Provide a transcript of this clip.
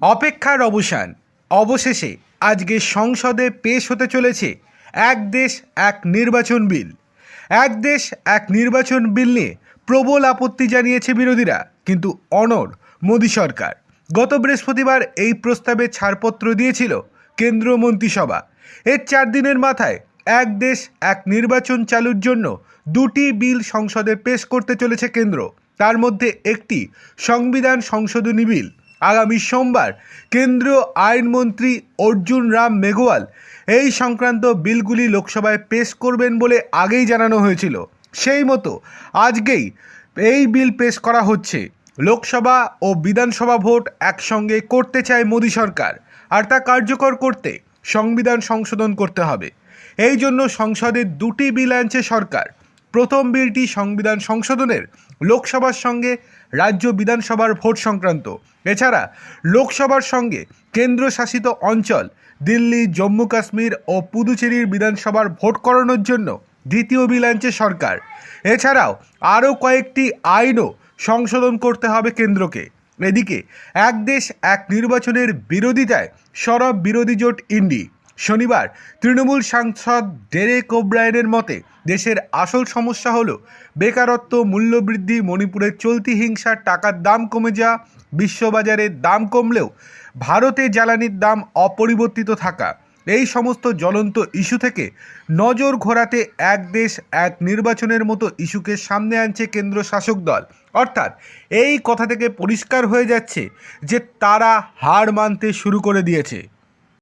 অপেক্ষার অবসান। অবশেষে আজকে সংসদে পেশ হতে চলেছে এক দেশ, এক নির্বাচন বিল। এক দেশ, এক নির্বাচন বিল নিয়ে প্রবল আপত্তি জানিয়েছে বিরোধীরা, কিন্তু অনর মোদী সরকার। গত বৃহস্পতিবার এই প্রস্তাবে ছাড়পত্র দিয়েছিল কেন্দ্র মন্ত্রিসভা। এর চার দিনের মাথায় এক দেশ, এক নির্বাচন চালুর জন্য দুটি বিল সংসদে পেশ করতে চলেছে কেন্দ্র। তার মধ্যে একটি সংবিধান সংশোধনী বিল আগামী সোমবার কেন্দ্রীয় আইনমন্ত্রী অর্জুন রাম মেঘওয়াল এই সংক্রান্ত বিলগুলি লোকসভায় পেশ করবেন বলে আগেই জানানো হয়েছিল। সেই মতো আজকেই এই বিল পেশ করা হচ্ছে। লোকসভা ও বিধানসভা ভোট একসঙ্গে করতে চায় মোদী সরকার। আর তা কার্যকর করতে সংবিধান সংশোধন করতে হবে। এই জন্য সংসদে দুটি বিল আনছে সরকার। প্রথম বিলটি সংবিধান সংশোধনের লোকসভার সঙ্গে রাজ্য বিধানসভার ভোট সংক্রান্ত। এছাড়া লোকসভার সঙ্গে কেন্দ্রশাসিত অঞ্চল দিল্লি, জম্মু, কাশ্মীর ও পুদুচেরির বিধানসভার ভোট করানোর জন্য দ্বিতীয় বিল আনছে সরকার। এছাড়াও আরও কয়েকটি আইনও সংশোধন করতে হবে কেন্দ্রকে। এদিকে এক দেশ এক নির্বাচনের বিরোধিতায় সরব বিরোধী জোট ইন্ডি। শনিবার তৃণমূল সাংসদ ডেরেক ওব্রায়নের মতে দেশের আসল সমস্যা হলো বেকারত্ব, মূল্যবৃদ্ধি, মণিপুরের চলতি হিংসার টাকার দাম কমে যাওয়া, বিশ্ববাজারে দাম কমলেও ভারতে জ্বালানির দাম অপরিবর্তিত থাকা। এই সমস্ত জ্বলন্ত ইস্যু থেকে নজর ঘোরাতে এক দেশ এক নির্বাচনের মতো ইস্যুকে সামনে আনছে কেন্দ্র শাসক দল। অর্থাৎ এই কথা থেকে পরিষ্কার হয়ে যাচ্ছে যে তারা হার মানতে শুরু করে দিয়েছে।